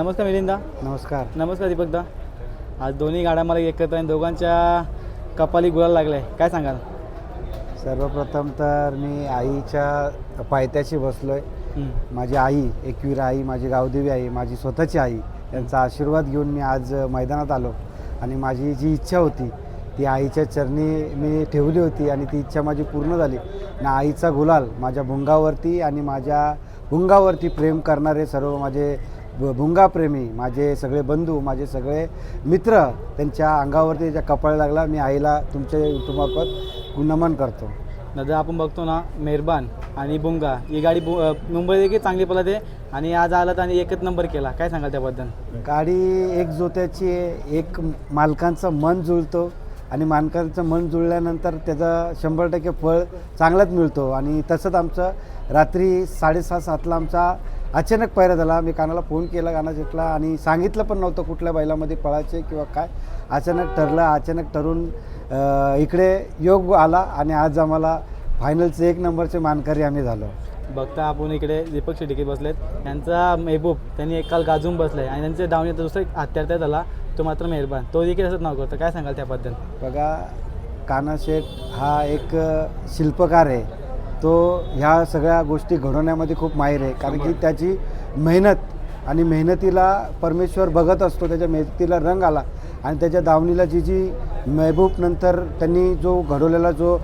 नमस्कार मिलिंदा. नमस्कार. नमस्कार दीपकदा. आज दोन्ही गाड्या मला एकत्र आहे दोघांच्या कपाली गुलाल लागले आहे काय सांगाल? सर्वप्रथम तर मी आईच्या पायथ्याशी बसलो आहे. माझी आई एकवीर आई माझी गावदेवी आई माझी स्वतःची आई यांचा आशीर्वाद घेऊन मी आज मैदानात आलो. आणि माझी जी इच्छा होती ती आईच्या चरणी मी ठेवली होती आणि ती इच्छा माझी पूर्ण झाली. आणि आईचा गुलाल माझ्या भुंगावरती आणि माझ्या भुंगावरती प्रेम करणारे सर्व माझे भुंगाप्रेमी माझे सगळे बंधू माझे सगळे मित्र त्यांच्या अंगावरती त्याच्या कपाळ लागला मी आईला तुमच्या युट्यूबमार्फत नमन करतो. दादा आपण बघतो ना मेहरबान आणि बुंगा ही गाडी मुंबई देखील चांगली पळते आणि आज आलात आणि एकच नंबर केला. काय सांगाल त्याबद्दल? गाडी एक जोत्याची आहे, एक मालकांचं मन जुळतो आणि मालकांचं मन जुळल्यानंतर त्याचा शंभर टक्के फळ चांगलाच मिळतो. आणि तसंच आमचं रात्री साडेसहा सातला आमचा अचानक पैरा झाला. मी कानाला फोन केला गाणं शेटला आणि सांगितलं पण नव्हतं कुठल्या बैलामध्ये पळायचे किंवा काय. अचानक ठरलं अचानक ठरून इकडे योग आला आणि आज आम्हाला फायनलचे एक नंबरचे मानकरी आम्ही झालो. बघता आपण इकडे दीपक शेट्टी बसलेत. त्यांचा मेहबूब त्यांनी एक काल गाजून बसलाय आणि त्यांच्या दावणीत दुसरा एक झाला. तो मात्र मेहरबान. तो देखील असंच नाव करतो. काय सांगाल त्याबद्दल? बघा कानाशेठ हा एक शिल्पकार आहे. तो ह्या सगळ्या गोष्टी घडवण्यामध्ये खूप माहीर आहे. कारण की त्याची मेहनत आणि मेहनतीला परमेश्वर बघत असतो त्याच्या मेहनतीला रंग आला आणि त्याच्या दावणीला जी जी महबूब नंतर त्यांनी जो घडवलेला जो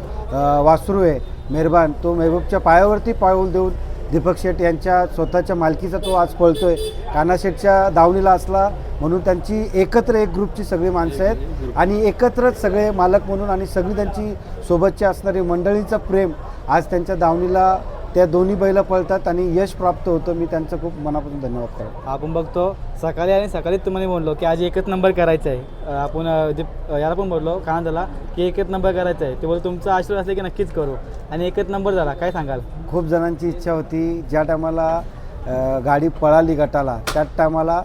वासरू आहे मेहरबान तो महबूबच्या पायावरती पाऊल देऊन दीपक शेठ यांच्या स्वतःच्या मालकीचा तो आज पळतोय. कानाशेठच्या दावणीला असला म्हणून त्यांची एकत्र एक ग्रुपची सगळी माणसं आहेत. आणि एकत्रच सगळे मालक म्हणून आणि सगळी त्यांची सोबतची असणारी मंडळीचं प्रेम आज त्यांच्या दावणीला त्या दोन्ही बैलं पळतात आणि यश प्राप्त होतं. मी त्यांचं खूप मनापासून धन्यवाद करतो. आपण बघतो सकाळी आणि सकाळीच तुम्हाला बोललो की आज एकच नंबर करायचा आहे. आपण जे याला पण बोललो कांदाला की एकच नंबर करायचा आहे. ते बोल तुमचा आशीर्वाद असले की नक्कीच करू. आणि एकच नंबर झाला. काय सांगाल? खूप जणांची इच्छा होती. ज्या टायमाला गाडी पळाली गटाला त्याच टायमाला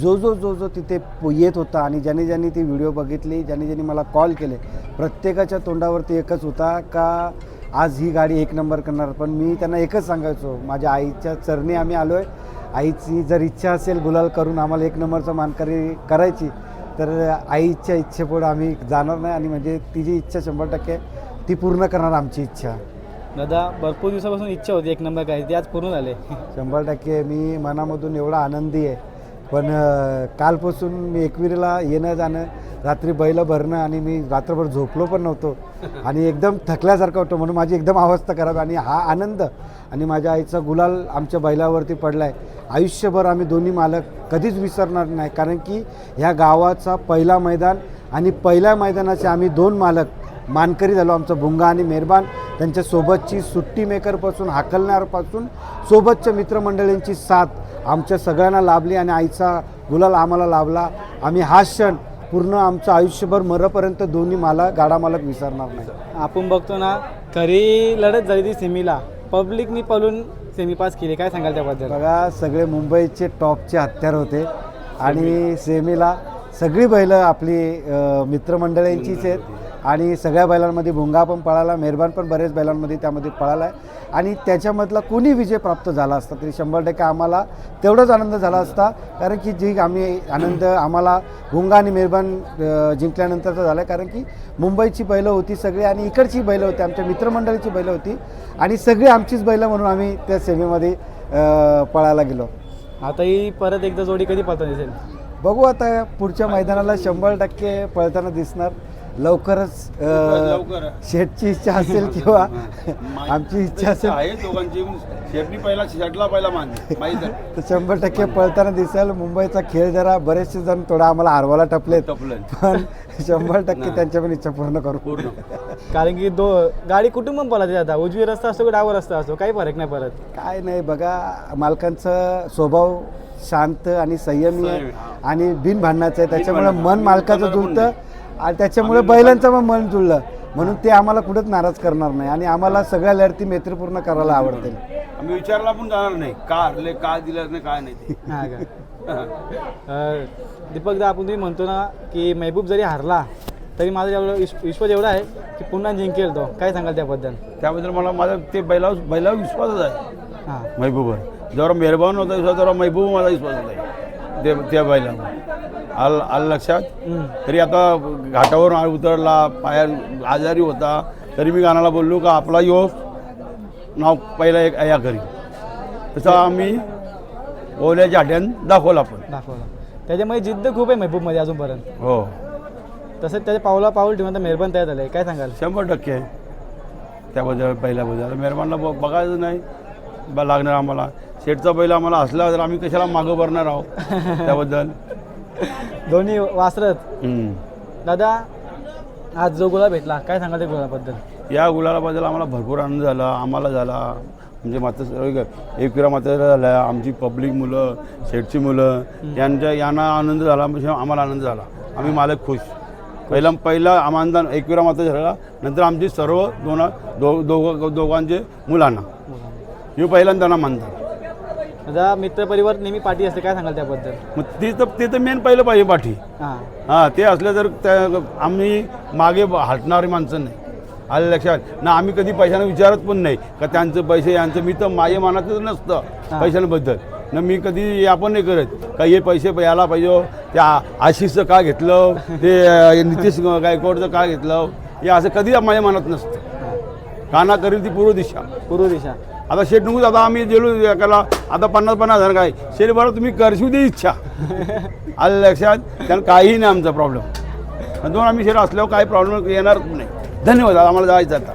जो जो जो जो तिथे येत होता आणि ज्याने ज्यांनी ती व्हिडिओ बघितली ज्याने ज्यांनी मला कॉल केले प्रत्येकाच्या तोंडावरती एकच होता का आज ही गाडी एक नंबर करणार पण मी त्यांना एकच सांगायचो माझ्या आईच्या चरणी आम्ही आलो आहे आईची जर इच्छा असेल गुलाल करून आम्हाला एक नंबरचा मानकरी करायची तर आईच्या इच्छेपुढं आम्ही जाणार नाही आणि म्हणजे तिची इच्छा शंभर टक्के ती पूर्ण करणार आमची इच्छा. दादा भरपूर दिवसापासून इच्छा होती एक नंबर करायची ती आज पूर्ण झाले. शंभर टक्के मी मनामधून एवढा आनंदी आहे. पण कालपासून मी एकविरीला येणं जाणं रात्री बैलं भरणं आणि मी रात्रभर झोपलो पण नव्हतो. आणि एकदम थकल्यासारखं होतं म्हणून माझी एकदम अवस्था खराब आणि हा आनंद आणि माझ्या आईचा गुलाल आमच्या बैलावरती पडला आहे आयुष्यभर आम्ही दोन्ही मालक कधीच विसरणार नाही. कारण की ह्या गावाचा पहिला मैदान आणि पहिल्या मैदानाचे आम्ही दोन मालक मानकरी झालो. आमचं भुंगा आणि मेहरबान त्यांच्यासोबतची सुट्टी मेकरपासून हाकलणारपासून सोबतच्या मित्रमंडळींची साथ आमच्या सगळ्यांना लाभली आणि आईचा गुलाल आम्हाला लाभला. आम्ही हा क्षण पूर्ण आमचं आयुष्यभर मरपर्यंत दोन्ही माला गाडा मालक विसरणार नाही. आपण बघतो ना खरी लढत झाली ती सेमीला. पब्लिकनी पळून सेमी पास केली. काय सांगाल त्याबद्दल? बघा सगळे मुंबईचे टॉपचे हत्यार होते. आणि सेमीला सगळी बैलं आपली अ, मित्रमंडळींचीच आहेत. आणि सगळ्या बैलांमध्ये भुंगा पण पळाला मेहरबान पण बरेच बैलांमध्ये त्यामध्ये पळाला आहे. आणि त्याच्यामधला कोणी विजय प्राप्त झाला असता तरी शंभर टक्के आम्हाला तेवढाच आनंद झाला असता. कारण की जी आम्ही आनंद आम्हाला भुंगा आणि मेहरबान जिंकल्यानंतरचा झाला. कारण की मुंबईची बैलं होती सगळी आणि इकडची बैलं होती आमच्या मित्रमंडळीची बैलं होती. आणि सगळी आमचीच बैलं म्हणून आम्ही त्या सेमीमध्ये पळायला गेलो. आता ही परत एकदा जोडी कधी पळता दिसेल? बघू आता पुढच्या मैदानाला शंभर टक्के पळताना दिसणार. लवकरच शेटची इच्छा असेल किंवा आमची इच्छा असेल. आहे दोघांची. शेटनी पहिला शेटला पहिला मान. माहीत आहे. तर शंभर टक्के पळताना दिसेल. मुंबईचा खेळ जरा बरेचसे जण थोडा आम्हाला हरवायला टपलेत. टपलं पण शंभर टक्के त्यांच्या पण इच्छा पूर्ण करू. पूर्ण. कारण की दो गाडी कुठून पण पळायची आता. उजवी रस्ता असतो की डावा रस्ता असतो? काही फरक नाही परत काय नाही बघा मालकांचा स्वभाव शांत आणि संयमी आहे आणि बिन भांडणाचं आहे. त्याच्यामुळे मन मालकाचं जुळतं आणि त्याच्यामुळे बैलांचं पण मन जुळलं. म्हणून ते आम्हाला कुठंच नाराज करणार नाही. आणि आम्हाला सगळ्या लढती मैत्रीपूर्ण करायला आवडतील. आम्ही विचारला पण जाणार नाही. का हरले का दिलं नाही काय नाही ते. हा का? अं, दीपक दा आपण तुम्ही म्हणतो ना की महबूब जरी हारला तरी माझा एवढं विश्व विश्वास एवढा आहे की पुन्हा जिंकेल तो. काय सांगाल त्याबद्दल? त्याबद्दल मला माझा ते बैला बैलावर विश्वासच आहे. हां. महबूबवर. जेव्हा मेहरबान होता विश्वास तेव्हा महबूब माझा विश्वास आहे. ते त्या बैला आल आलं लक्षात. तरी आता घाटावरून आ- उतरला पाया आजारी होता. तरी मी गाण्याला बोललो का आपला यो नाव पहिला एक या घरी तसं आम्ही ओल्याच्या हाट्यान दाखवला आपण दाखवला. त्याच्यामध्ये जिद्द खूप आहे महबूबमध्ये अजूनपर्यंत. हो. तसंच त्याच्या पावला पाऊल ठेवून आता मेहरबान तयार झालं. काय सांगाल? शंभर टक्के. आहे त्याबद्दल पहिल्याबद्दल मेहरबानला ब- बघायचं नाही. बा लागणार आम्हाला. शेटचा पहिला आम्हाला असला तर आम्ही कशाला मागं भरणार आहोत? त्याबद्दल. दोन्ही वासरत हम्म. दादा आज जो गुलाब भेटला काय सांगाल त्या गुलाबाबद्दल? या गुलालाबद्दल आम्हाला भरपूर आनंद झाला आम्हाला झाला. म्हणजे मात्र एकविरा मात्र झाला आमची पब्लिक मुलं शेटची मुलं यांच्या यांना आनंद झाला म्हणजे आम्हाला आनंद झाला. आम्ही मालक खुश. पहिला पहिला आमानदान एकविरा मात्र झाला नंतर आमची सर्व दोन दो दोघं दोघांचे मुलांना. हे पहिल्यांदा ना मानतात. दादा मित्रपरिवार नेहमी पाठी असते. काय सांगाल त्याबद्दल? मग ते तर ते तर मेन पहिलं पाहिजे पाठी. हां. हां ते असलं तर त्या आम्ही मागे हटणारी माणसं नाही. आलं लक्षात? ना आम्ही कधी पैशानं विचारत पण नाही. का त्यांचं पैसे यांचं मी तर माझ्या मनातच नसतं पैशांबद्दल. ना मी कधी हे आपण नाही करत. का हे पैसे यायला पाहिजे त्या आशिषचं का घेतलं? ते अं, नितीश गायकवाडचं का घेतलं? हे असं कधी माझ्या मनात नसतं. काना करेल ती पूर्व दिशा. पूर्व दिशा. आता शेट नको आता आम्ही गेलो एकाला आता पन्नास पन्नास हजार काय? शेट बरं तुम्ही करशू दे इच्छा. आलं लक्षात? कारण काहीही नाही आमचा प्रॉब्लेम दोन आम्ही शेर असल्यावर काही प्रॉब्लेम येणार नाही. धन्यवाद आम्हाला जायचं आता.